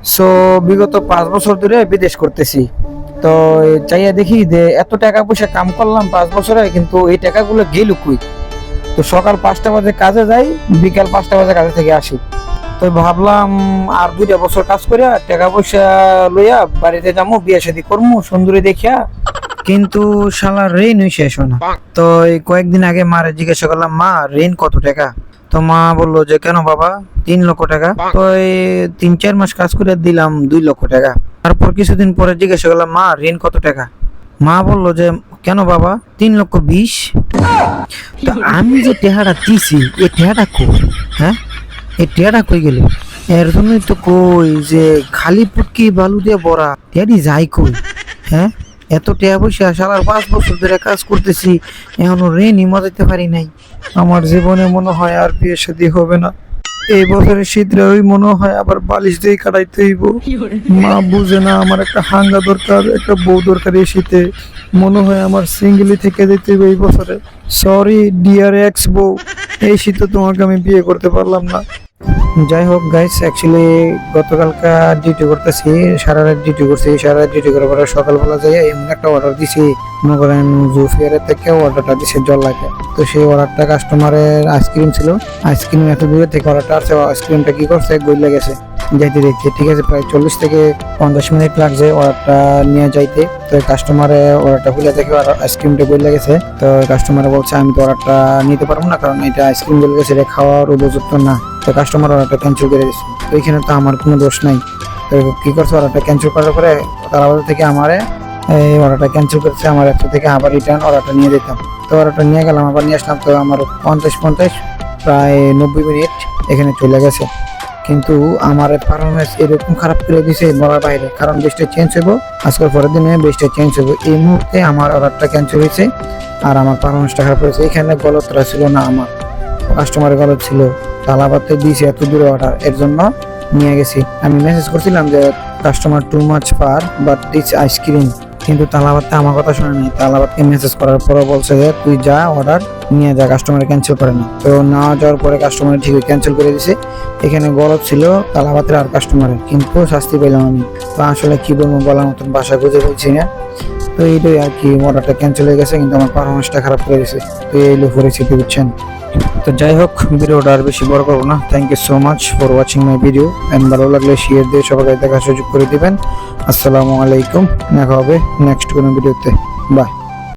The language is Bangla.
সো বিগত পাঁচ বছর ধরে বিদেশ করতেছি। তো চাইয়া দেখি যে এত টাকা পয়সা কাম করলাম পাঁচ বছরে, কিন্তু এই টাকাগুলো গেল কই? তো সকাল পাঁচটা বাজে কাজে যাই, বিকাল পাঁচটা বাজে কাজে থেকে আসি। তো ভাবলাম আর দুইটা বছর কাজ করিয়া টাকা পয়সা লইয়া বাড়িতে যাব বিয়ে শাদি করব সুন্দরী দেখিয়া। কিন্তু শালা ঋণ শেষ হয় না তো কয়েকদিন আগে মারে জিজ্ঞাসা করলাম, মা, ঋণ কত টাকা? তো মা বলল যে কেন বাবা? তিন লক্ষ টাকা? তো এই তিন চার মাস কাজ করে দিলাম দুই লক্ষ টাকা। তারপর কিছুদিন পরে জিজ্ঞাসা করলাম মা ঋণ কত টাকা? মা বলল যে কেন বাবা? তিন লক্ষ বিশ? তো আমি যে টেহাটা দিছি এই টেহাটা কই? হ্যাঁ? এই টেহাটা কই গেল? এর জন্যই তো কই যে খালি পুটকি বালু দিয়ে ভরা টেহাটি যাই কই? হ্যাঁ? এত টেয়া পয়সা সালার পাঁচ বছর ধরে কাজ করতেছি, এখনও ঋণই মজাইতে পারি নাই। আমার জীবনে মনে হয় আর বিয়ে শাদী হবে না। এই বছরের শীতরে ওই মনে হয় আবার বালিশ দিয়ে কাটাইতে হইব। মা বুঝে না আমার একটা হাঙ্গা দরকার, একটা বউ দরকার এই শীতে। মনে হয় আমার সিঙ্গেলি থেকে যেতে হইব এই বছরে। সরি ডিয়ার এক্স বউ এই শীতে তোমাকে আমি বিয়ে করতে পারলাম না। যাই হোক গাইস অ্যাকচুয়ালি গতকালকা ডিউটি করতেছি সারা রাত ডিউটি করছি সারা রাত ডিউটি করার পরে সকালবেলা যাই এমন একটা অর্ডার দিছি। মনে করেন জুফিয়ারের থেকে অর্ডারটা দিছে জল লাগে। তো সেই অর্ডারটা কাস্টমারের আইসক্রিম ছিল। আইসক্রিম এত দূরে থেকে অর্ডারটা আসছে আইসক্রিমটা কি করছে? গইলে গেছে। যাইতে দেখতে, ঠিক আছে, প্রায় চল্লিশ থেকে পঞ্চাশ মিনিট লাগছে অর্ডারটা নিয়ে যাইতে। তো কাস্টমারে অর্ডারটা খুলে দেখে আইসক্রিমটা গইলে গেছে। তো কাস্টমারে বলছে, আমি তো অর্ডারটা নিতে পারব না, কারণ এটা আইসক্রিম গলে গেছে, এটা খাওয়ার উপযুক্ত না। তো কাস্টমার অর্ডারটা ক্যান্সেল করে দিচ্ছে তো এখানে তো আমার কোনো দোষ নাই। তো কী করছে? অর্ডারটা ক্যান্সেল করার পরে তার তারা থেকে আমারে, এই অর্ডারটা ক্যান্সেল করছে, আমার একটা থেকে আবার রিটার্ন অর্ডারটা নিয়ে দিতাম তো অর্ডারটা নিয়ে গেলাম, আবার নিয়ে আসলাম। তো আমার পঞ্চাশ পঞ্চাশ, প্রায় নব্বই মিনিট এখানে চলে গেছে। কিন্তু আমার পারফরমেন্স এরকম খারাপ করে দিয়েছে বলার বাইরে, কারণ বেশটা চেঞ্জ হব আজকের পরের দিনে বেশটা চেঞ্জ হব এই মুহূর্তে আমার অর্ডারটা ক্যান্সেল হয়েছে, আর আমার পারফরমেন্সটা খারাপ হয়েছে। এখানে গলতটা ছিল না আমার কাস্টমারের গলত ছিল। তালাবাতে দিয়েছি এত দূরে অর্ডার, এর জন্য নিয়ে গেছি। আমি মেসেজ করছিলাম যে customer too much par but this ice cream কিন্তু তালাবাদতে আমার কথা শুনেনি তালাবাদকে মেসেজ করার পরে বলছে যে, তুই যা অর্ডার, নিয়ে যা কাস্টমার ক্যান্সেল করে না। তো না যাওয়ার পরে কাস্টমার ঠিক ক্যান্সেল করে দিছে। এখানে গলত ছিল তালাবাতের আর কাস্টমারের কিন্তু শাস্তি পেলাম আমি। তো আসলে কী বলব বলার মতন ভাষা খুঁজে বলছি না। তো এইটাই আর কি অর্ডারটা ক্যান্সেল হয়ে গেছে, কিন্তু আমার পারফরমেন্সটা খারাপ করে গেছে তো এই লো পরিস্থিতি বুঝছেন? তো যাই হোক, ভিডিওটা আর বেশি বড় করব না। Thank you so much for watching my video and ভালো লাগলে শেয়ার দিয়ে সবাইকে দেখার সুযোগ করে দেবেন। আসসালামু আলাইকুম। দেখা হবে নেক্সট কোনো ভিডিওতে বাই